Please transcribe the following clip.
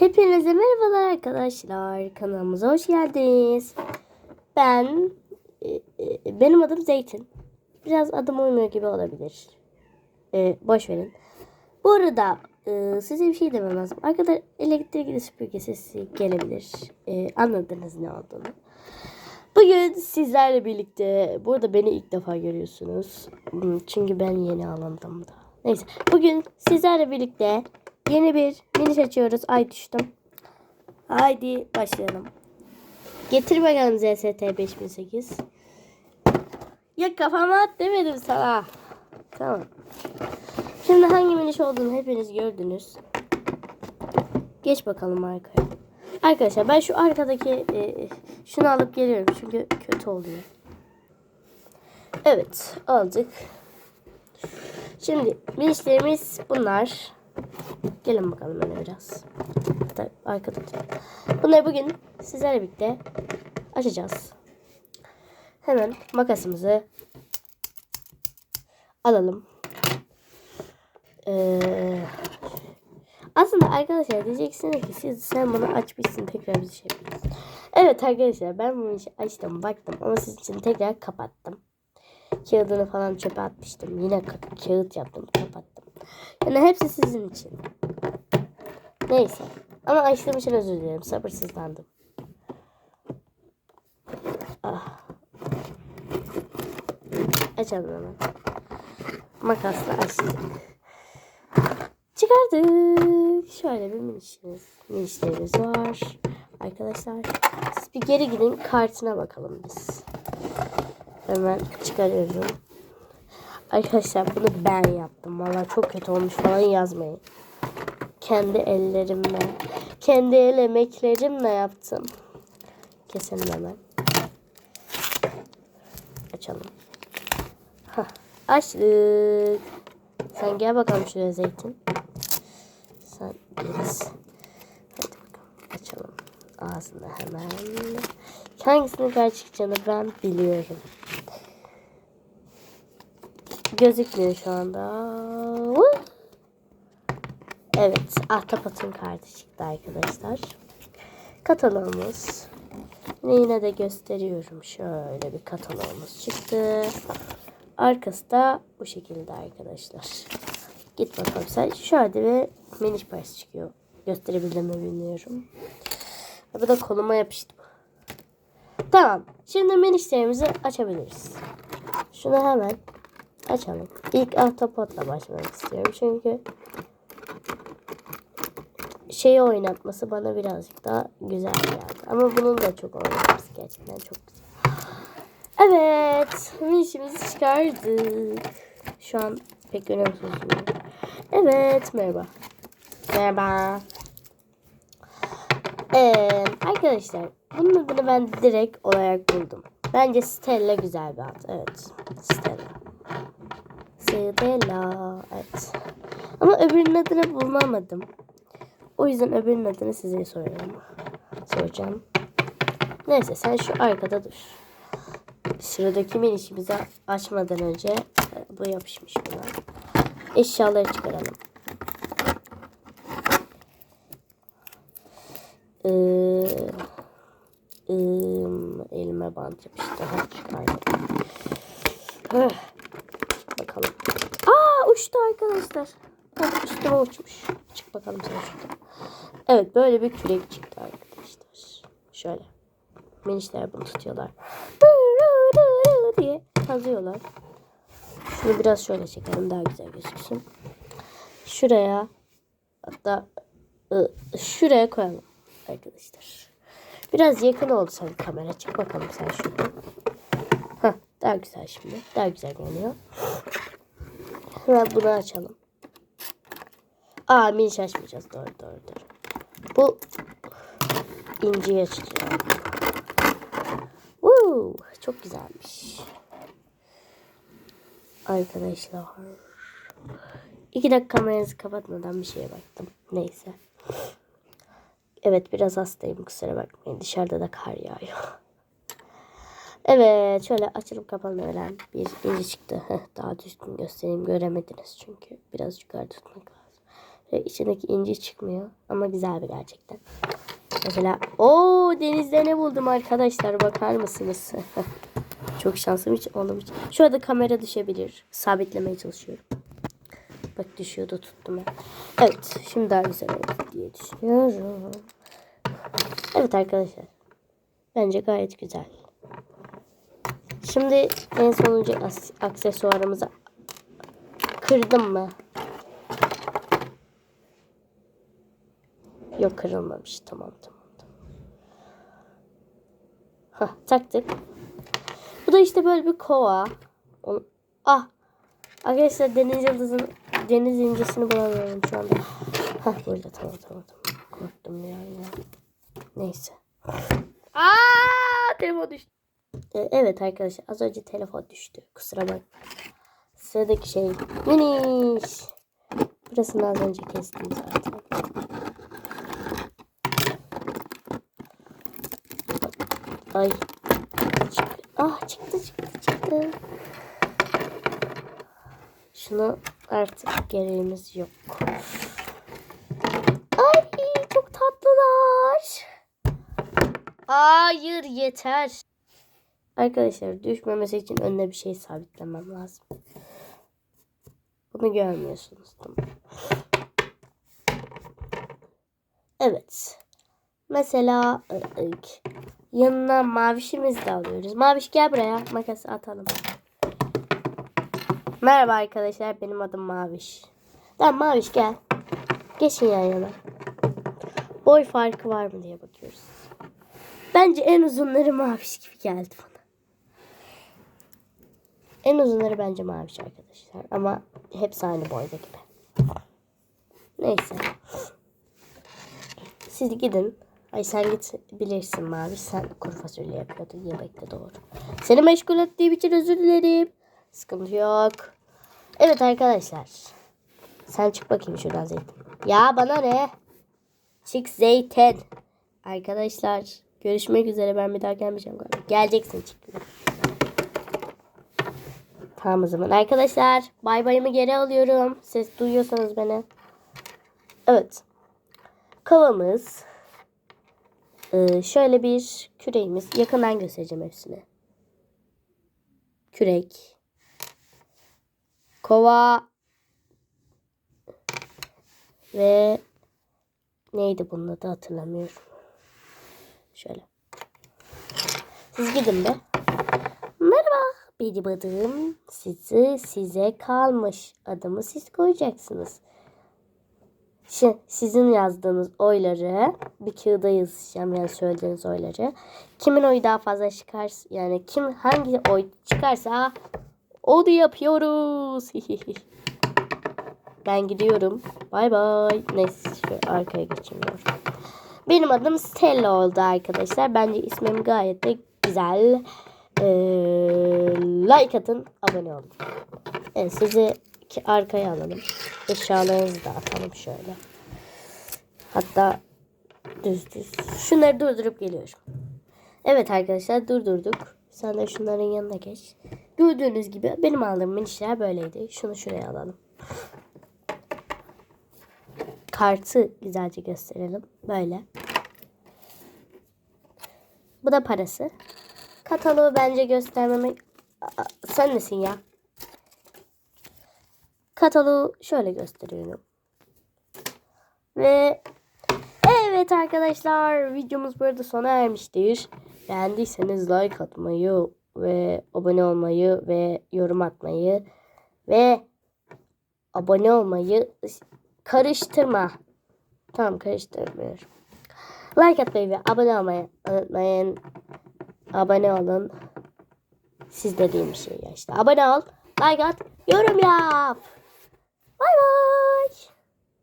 Hepinize merhabalar arkadaşlar. Kanalımıza hoş geldiniz. Ben e, e, benim adım Zeytin. Biraz adım uymuyor gibi olabilir. E, boş verin. Bu arada e, size bir şey demem lazım. Arkada elektrikli süpürge sesi gelebilir. E, anladınız ne olduğunu. Bugün sizlerle birlikte burada beni ilk defa görüyorsunuz. Hmm, Çünkü ben yeni alındım da. Neyse. Bugün sizlerle birlikte yeni bir mini açıyoruz. Ay düştüm. Haydi başlayalım. Getir bakalım ZST 5008. Ya kafama at demedim sana. Tamam. Şimdi hangi miniş olduğunu hepiniz gördünüz. Geç bakalım arkaya. Arkadaşlar ben şu arkadaki e, şunu alıp geliyorum çünkü kötü oluyor. Evet aldık. Şimdi minişlerimiz bunlar. Gelin bakalım öyle biraz. Hatta arkada. Bunları bugün sizlerle birlikte açacağız. Hemen makasımızı alalım. Ee, aslında arkadaşlar diyeceksiniz ki siz sen bunu açmışsın tekrar bir şey yapıyorsun. Evet arkadaşlar ben bunu açtım baktım ama sizin için tekrar kapattım. Kağıdını falan çöpe atmıştım. Yine ka- kağıt yaptım kapattım. Yani hepsi sizin için. Neyse. Ama açtığım için özür dilerim. Sabırsızlandım. Ah. Açalım hemen. Makasla açtık. Çıkardık. Şöyle bir minişimiz, minişlerimiz var. Arkadaşlar siz bir geri gidin kartına bakalım biz. Hemen çıkarıyorum. Arkadaşlar bunu ben yaptım. Valla çok kötü olmuş falan yazmayın. Kendi ellerimle, kendi el emeklerimle yaptım. Keselim hemen. Açalım. Hah, açtık. Sen gel bakalım şuraya zeytin. Sen geriz. Hadi bakalım açalım. Ağzını hemen. Hangisinin kadar çıkacağını ben biliyorum. Gözükmüyor şu anda. Evet, ahtapotun kartı çıktı arkadaşlar. Kataloğumuz. Yine, de gösteriyorum. Şöyle bir kataloğumuz çıktı. Arkası da bu şekilde arkadaşlar. Git bakalım sen. Şöyle ve miniş parça çıkıyor. Gösterebildim mi bilmiyorum. Bu da koluma yapıştı. Tamam. Şimdi minişlerimizi açabiliriz. Şunu hemen açalım. İlk ahtapotla başlamak istiyorum. Çünkü şeyi oynatması bana birazcık daha güzel geldi. Ama bunun da çok oynatması gerçekten çok güzel. Evet. Minişimizi çıkardık. Şu an pek önemsiz. Evet. Merhaba. Merhaba. Ee, arkadaşlar bunun adını ben direkt olarak buldum. Bence Stella güzel bir ad. Evet. Stella. Stella. Evet. Ama öbürünün adını bulamadım. O yüzden öbürünün adını size soruyorum. Soracağım. Neyse sen şu arkada dur. Sıradaki minişimizi açmadan önce e, bu yapışmış buna. Eşyaları çıkaralım. Ee, elime bant yapıştı. Hadi çıkardım. Uçtu arkadaşlar. Bak üstüme uçmuş. Çık bakalım sen şuradan. Evet böyle bir kürek çıktı arkadaşlar. Şöyle. Minişler bunu tutuyorlar. diye kazıyorlar. Şunu biraz şöyle çekelim daha güzel gözüksün. Şuraya hatta şuraya koyalım arkadaşlar. Biraz yakın oldu sanki kamera. Çık bakalım sen şuradan. Hah, daha güzel şimdi. Daha güzel görünüyor. Hemen bunu açalım. Aa miniş açmayacağız. Doğru doğru doğru. Bu inciyi açacağım. Woo, çok güzelmiş. Arkadaşlar. İki dakika kameranızı kapatmadan bir şeye baktım. Neyse. Evet biraz hastayım kusura bakmayın. Dışarıda da kar yağıyor. Evet şöyle açılıp kapanmayan bir inci çıktı. Daha düzgün göstereyim göremediniz çünkü. Biraz yukarı tutmak lazım. Ve içindeki inci çıkmıyor. Ama güzel bir gerçekten. Mesela o denizde ne buldum arkadaşlar bakar mısınız? Çok şansım hiç olmamış. Şurada kamera düşebilir. Sabitlemeye çalışıyorum. Bak düşüyordu tuttum ben. Evet şimdi daha güzel oldu diye düşünüyorum. Evet arkadaşlar. Bence gayet güzel. Şimdi en sonuncu aksesuarımızı kırdım mı? Yok kırılmamış. Tamam tamam tamam. Hah taktık. Bu da işte böyle bir kova. Ah. Arkadaşlar deniz yıldızın deniz incisini bulamıyorum şu anda. Hah burada tamam tamam tamam. Korktum ya ya. Neyse. Aa telefon düştü. Ee, evet arkadaşlar az önce telefon düştü. Kusura bakma. Sıradaki şey miniş. Burasını az önce kestim zaten. Ay. Çık. Ah çıktı çıktı çıktı. Şunu artık gereğimiz yok. Ay çok tatlılar. Hayır yeter. Arkadaşlar düşmemesi için önüne bir şey sabitlemem lazım. Bunu görmüyorsunuz. Evet. Mesela ık, yanına mavişimizi de alıyoruz. Maviş gel buraya. Makası atalım. Merhaba arkadaşlar. Benim adım Maviş. Tamam Maviş gel. Geçin yan yana. Boy farkı var mı diye bakıyoruz. Bence en uzunları Maviş gibi geldi bana. En uzunları bence Maviş arkadaşlar. Ama hepsi aynı boyda gibi. Neyse. Siz gidin. Ay sen git bilirsin Mavi. Sen kuru fasulye yapıyordun yemekte doğru. Seni meşgul ettiğim için özür dilerim. Sıkıntı yok. Evet arkadaşlar. Sen çık bakayım şuradan Zeytin. Ya bana ne? Çık Zeytin. Arkadaşlar görüşmek üzere. Ben bir daha gelmeyeceğim galiba. Geleceksin çık. Tamam o zaman. Arkadaşlar bay bayımı geri alıyorum. Ses duyuyorsanız beni. Evet. Kovamız. Ee, şöyle bir küreğimiz. Yakından göstereceğim hepsini. Kürek. Kova. Ve neydi bunun adı hatırlamıyorum. Şöyle. Siz gidin be. Benim adım sizi size kalmış. Adımı siz koyacaksınız. Şimdi sizin yazdığınız oyları bir kağıda yazacağım yani söylediğiniz oyları. Kimin oyu daha fazla çıkar yani kim hangi oy çıkarsa onu yapıyoruz. ben gidiyorum. Bay bay. Neyse şu arkaya geçeyim. Benim adım Stella oldu arkadaşlar. Bence ismim gayet de güzel. Ee, like atın, abone olun. Evet, sizi arkaya alalım. Eşyalarınızı da atalım şöyle. Hatta düz düz. Şunları durdurup geliyorum. Evet arkadaşlar durdurduk. Sen de şunların yanına geç. Gördüğünüz gibi benim aldığım minişler böyleydi. Şunu şuraya alalım. Kartı güzelce gösterelim. Böyle. Bu da parası. Kataloğu bence göstermemek... Aa, Sen nesin ya? Kataloğu şöyle gösteriyorum. Ve evet arkadaşlar videomuz burada sona ermiştir. Beğendiyseniz like atmayı ve abone olmayı ve yorum atmayı ve abone olmayı karıştırma. Tamam karıştırmıyorum. Like atmayı ve abone olmayı unutmayın. Abone olun. Siz dediğim şey ya işte. Abone ol, like at, yorum yap. Bay bay.